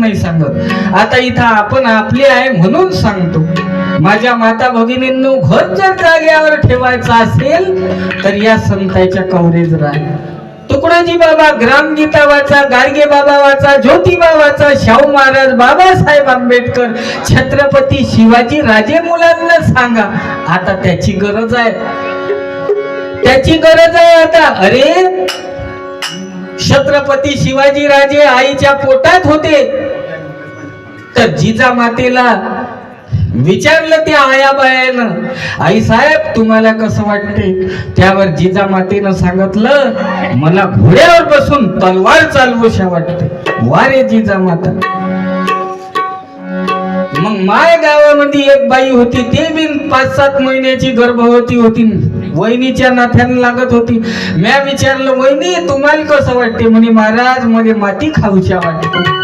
नाही सांगत. आता इथं आपण आपले आहे म्हणून सांगतो. माझ्या माता भगिनींनो घर जर जाग्यावर ठेवायचं असेल तर या संतांच्या कवरेज राहा तुकडोजी बाबा ग्रामगीता वाचा गाडगे बाबा वाचा ज्योतिबा वाचा शाहू महाराज बाबासाहेब आंबेडकर छत्रपती शिवाजी राजे मुलांना सांगा. आता त्याची गरज आहे. त्याची गरज आहे आता. अरे छत्रपती शिवाजी राजे आईच्या पोटात होते. तर जिजा मातेला विचारलं त्या आयाबायानं आई साहेब तुम्हाला कसं वाटते? त्यावर जिजा मातेनं सांगितलं मला घोड्यावर बसून तलवार चालवूशा वाटते. वारे जिजा माता. मग माय गावामध्ये एक बाई होती ते बी पाच सात महिन्याची गर्भवती होती. वहिनीच्या नाथ्याने लागत होती. म्या विचारलं वहिनी तुम्हाला कसं वाटते? म्हणे महाराजमध्ये माती खाऊच्या वाटते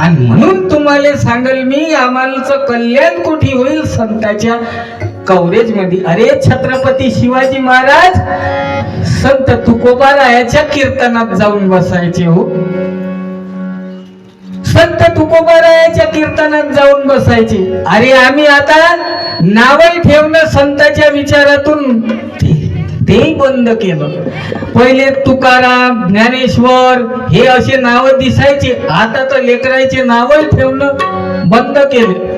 आणि म्हणून तुम्हाला सांगल मी आम्हाला कल्याण कुठे होईल? संताच्या कव्हरेजमध्ये अरे छत्रपती शिवाजी महाराज संत तुकोबारायाच्या कीर्तनात जाऊन बसायचे हो. संत तुकोबारायाच्या कीर्तनात जाऊन बसायचे. अरे आम्ही आता नावही ठेवणं संताच्या विचारातून ते- तेही बंद केलं. पहिले तुकाराम ज्ञानेश्वर हे असे नाव दिसायचे. आता तर लेकरायचे नावही ठेवणं बंद केले.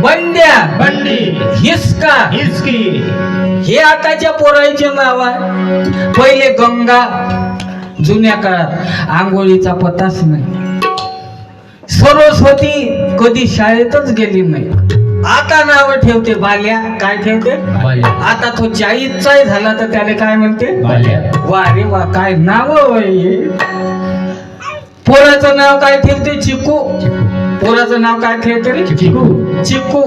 बंड्या बंडी हिसका. हिचकी हे आताच्या पोरायचे नाव आहे. पहिले गंगा जुन्या काळात आंघोळीचा पताच नाही. सरस्वती कधी शाळेतच गेली नाही. आता नाव ठेवते बाल्या. काय ठेवते? बाल्या. आता तो चाळीसचा झाला तर त्याला काय म्हणते? बाल्या. वा रे वा काय नाव पोराचं नाव काय ठेवते? चिकू. पोराचं नाव काय ठेवते रे? चिकू. चिकू.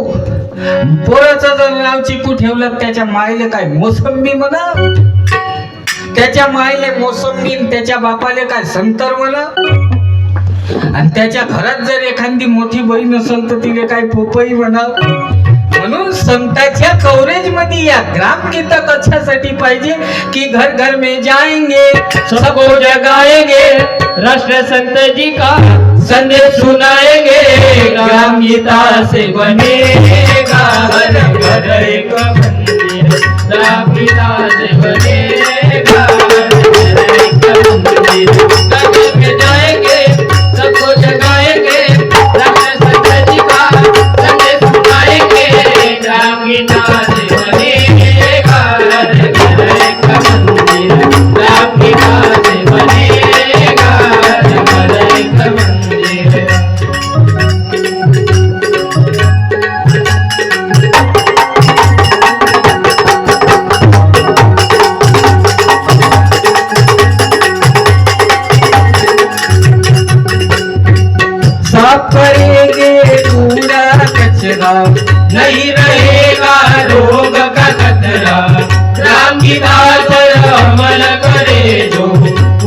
पोराचं जर नाव चिकू ठेवलं त्याच्या मायले काय मोसंबी म्हणा? त्याच्या मायले मोसंबी त्याच्या बापाले काय संतर मला? आणि त्याच्या घरात जर एखादी मोठी बहीण असेल तर तिने काय पोपई म्हणाल म्हणून संताच्या कव्हरेजमध्ये या ग्रामगीता कशासाठी पाहिजे की घर घर में जाएंगे सबको जगाएंगे राष्ट्र संत जी का संदेश सुनाएंगे ग्राम गीता से बनेगा घर एक मंदिर ग्राम गीता से बने की दास अमल करे जो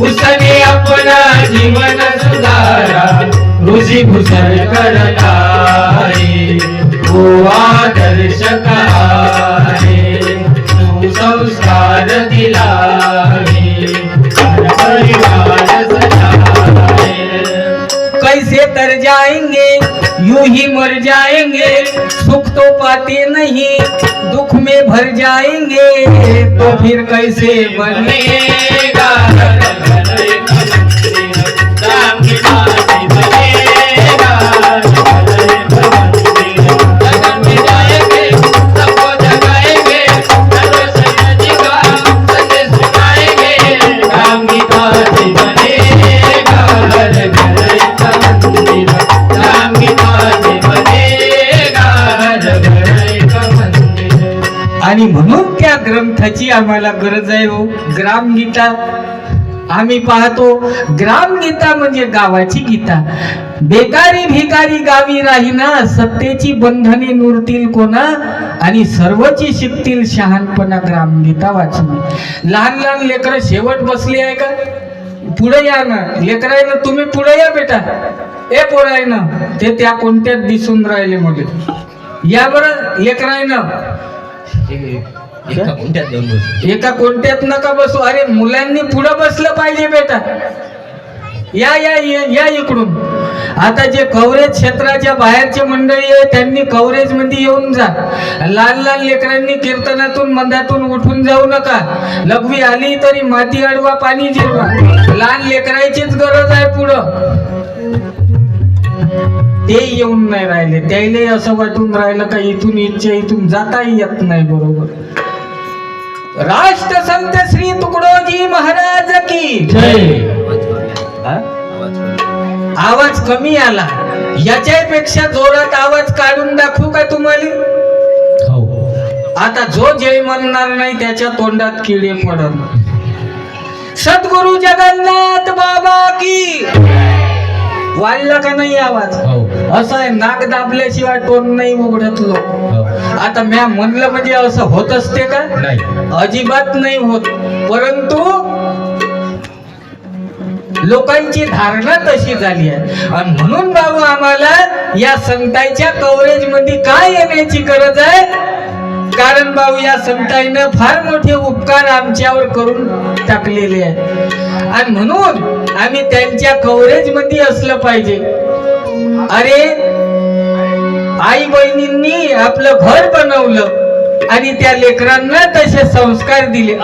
उसने अपना जीवन सुधारा रुचि भूषण करता लाए आदर्श ही मर जाएंगे सुख तो पाते नहीं दुख में भर जाएंगे तो फिर कैसे बनेगा? आम्हाला गरज आहे हो. ग्रामगीता आम्ही पाहतो. ग्रामगीता म्हणजे गावाची गीता. बेकारी भिकारी गावी राहीना सत्तेची बंधने नुरतील कोणा आणि सर्वची शिकतील शहाणपणा ग्रामगीता वाचणे लहान लहान लेकर शेवट बसली आहे का? पुढे या ना. लेकराय ना तुम्ही पुढे या बेटा. ए पोराय ना ते त्या कोणत्यात दिसून राहिले मग या बरं लेकराय ना. एका कोणत्यात जाऊन बसू. एका कोणत्यात नका बसू. अरे मुलांनी पुढं बसलं पाहिजे बेटा. या या या या इकडून. आता जे कव्हरेज क्षेत्राच्या बाहेरचे मंडळी आहे त्यांनी कव्हरेजमध्ये येऊन जा. लहान लहान लेकरांनी कीर्तनातून मंदातून उठून जाऊ नका. लघवी आली तरी माती अडवा पाणी जिरवा लहान लेकरायचीच गरज आहे पुढं. ते येऊन नाही राहिले. त्याला असं वाटून राहिलं का इथून इच्छा इथून जाताही येत नाही बरोबर. राष्ट्रसंत श्री तुकडोजी महाराज की जय? आवाज कमी आला. याच्यापेक्षा जोरात आवाज काढून दाखवू का तुम्हाला? हो. आता जो जय म्हणणार नाही त्याच्या तोंडात किडे पडत सद्गुरु जगन्नाथ बाबा की. वाढला का नाही आवाज? हो. असं आहे नाक दाबल्याशिवाय टोन नाही उघडत लोक हो. आता म्या म्हणलं म्हणजे असं होत असते का? नाही. अजिबात नाही होत. परंतु लोकांची धारणा तशी झाली आहे. आणि म्हणून बाबू आम्हाला या संतांच्या कव्हरेजमध्ये काय येण्याची गरज आहे? कारण भाऊ या संताईनं फार मोठे उपकार आमच्यावर करून टाकलेले आहेत. आणि म्हणून आम्ही त्यांच्या कव्हरेजमध्ये असलं पाहिजे. अरे आई बहिणींनी आपलं घर बनवलं आणि त्या लेकरांना तसे संस्कार दिले.